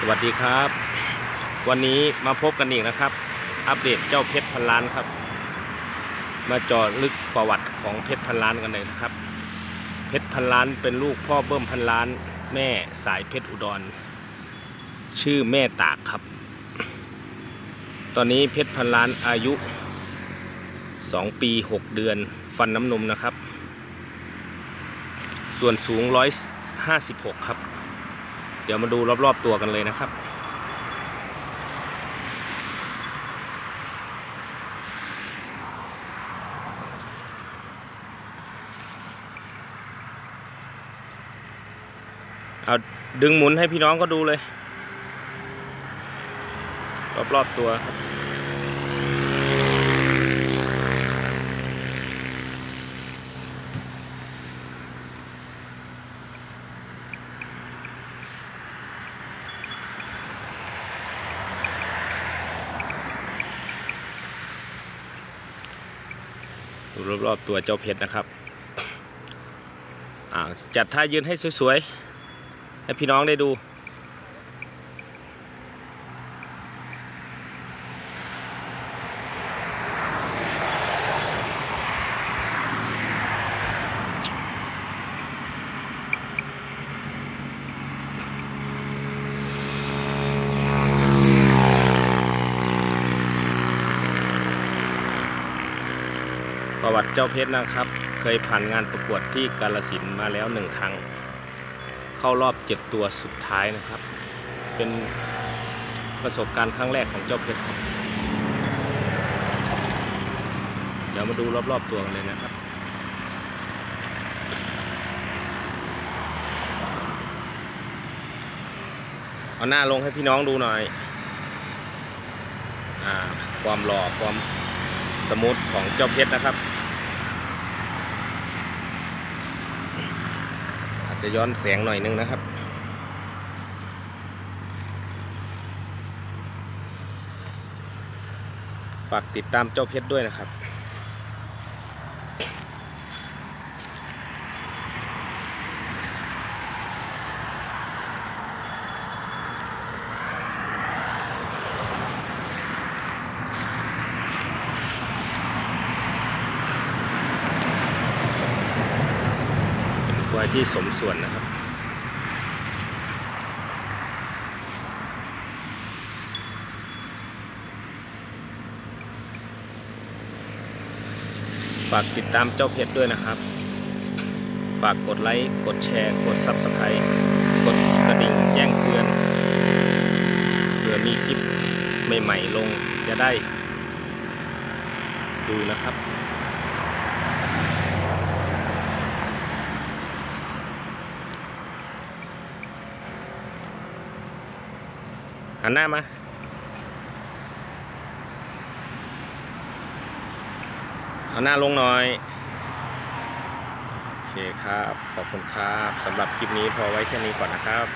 สวัสดีครับ วันนี้มาพบกันอีกนะครับ อัปเดตเจ้าเพชรพันล้านครับ มาจาะลึกประวัติของเพชรพันล้านกันเลยนะครับ เพชรพันล้านเป็นลูกพ่อเบิ้มพันล้าน แม่สายเพชรอุดร ชื่อแม่ตากครับ ตอนนี้เพชรพันล้านอายุ 2 ปี 6 เดือน ฟันน้ำนมนะครับ ส่วนสูง 156 ครับ ดี๋ยวมาดูรอบๆตัวกันเลยนะครับ เอาดึงหมุนให้พี่น้องก็ดูเลย รอบๆตัวครับ ดูรอบๆตัวเจ้าเพชรนะครับจัดท่ายืนให้สวยๆ ให้พี่น้องได้ดู ประวัติเจ้าเพชรนะครับ เคยผ่านงานประกวดที่กาลสินมาแล้วหนึ่งครั้ง เข้ารอบเจ็ดตัวสุดท้ายนะครับ เป็นประสบการณ์ครั้งแรกของเจ้าเพชรครับ เดี๋ยวมาดูรอบๆตัวกันเลยนะครับเอาหน้าลงให้พี่น้องดูหน่อยอความหล่อความสมูทของเจ้าเพชรนะครับ อา จจะย้อนแสงหน่อยนึงนะครับ ฝากติดตามเจ้าเพชรด้วยนะครับ วายที่สมส่วนนะครับ ฝากติดตามเจ้าเพชรด้วยนะครับ ฝากกดไลค์ กดแชร์ กด Subscribe กดกระดิ่งแจ้งเตือนเผื่อมีคลิปใหม่ ๆ ลงจะได้ดูนะครับ หันหน้ามาเอาหน้าลงหน่อย โอเคครับ ขอบคุณครับสำหรับคลิปนี้พอไว้แค่นี้ก่อนนะครับ